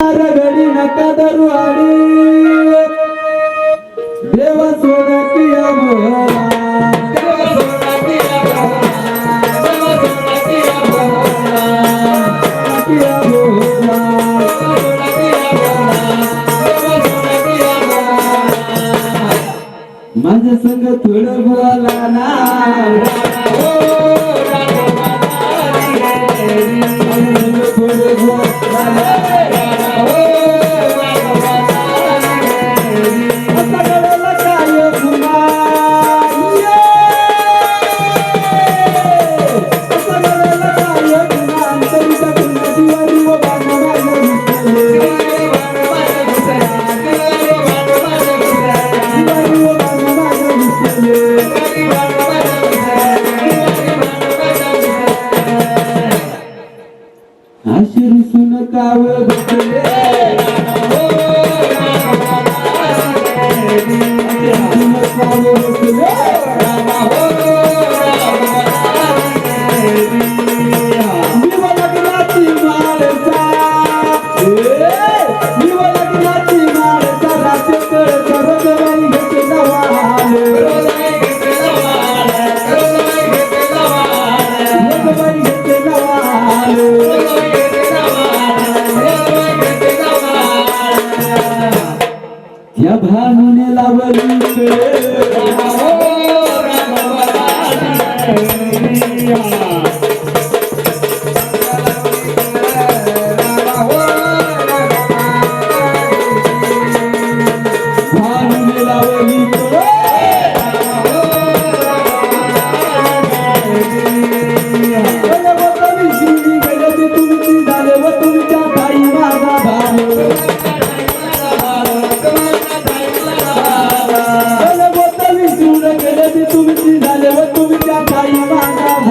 ರಗಡಿನ ಕದರು ಅಡಿ ದೇವ ಸೋಡಕಿಯ माझ्या संग थोडं बोला ना या भानुने लावली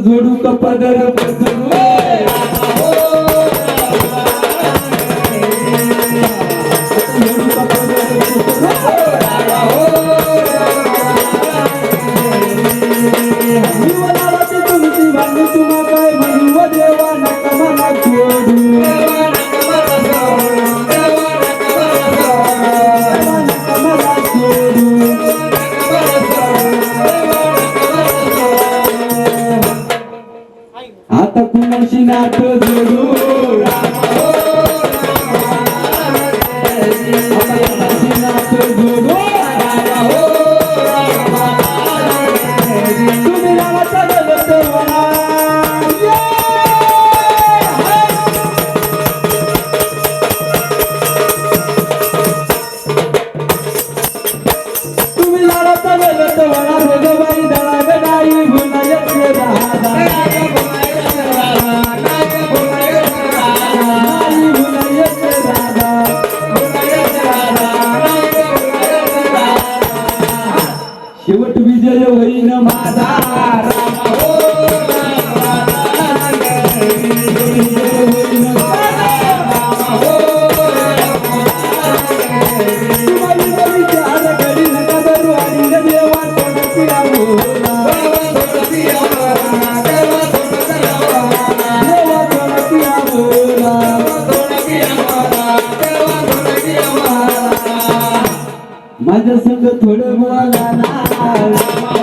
जोडू का पदर बसून not the होईन माझा माझ्या संग थोडं बोला ना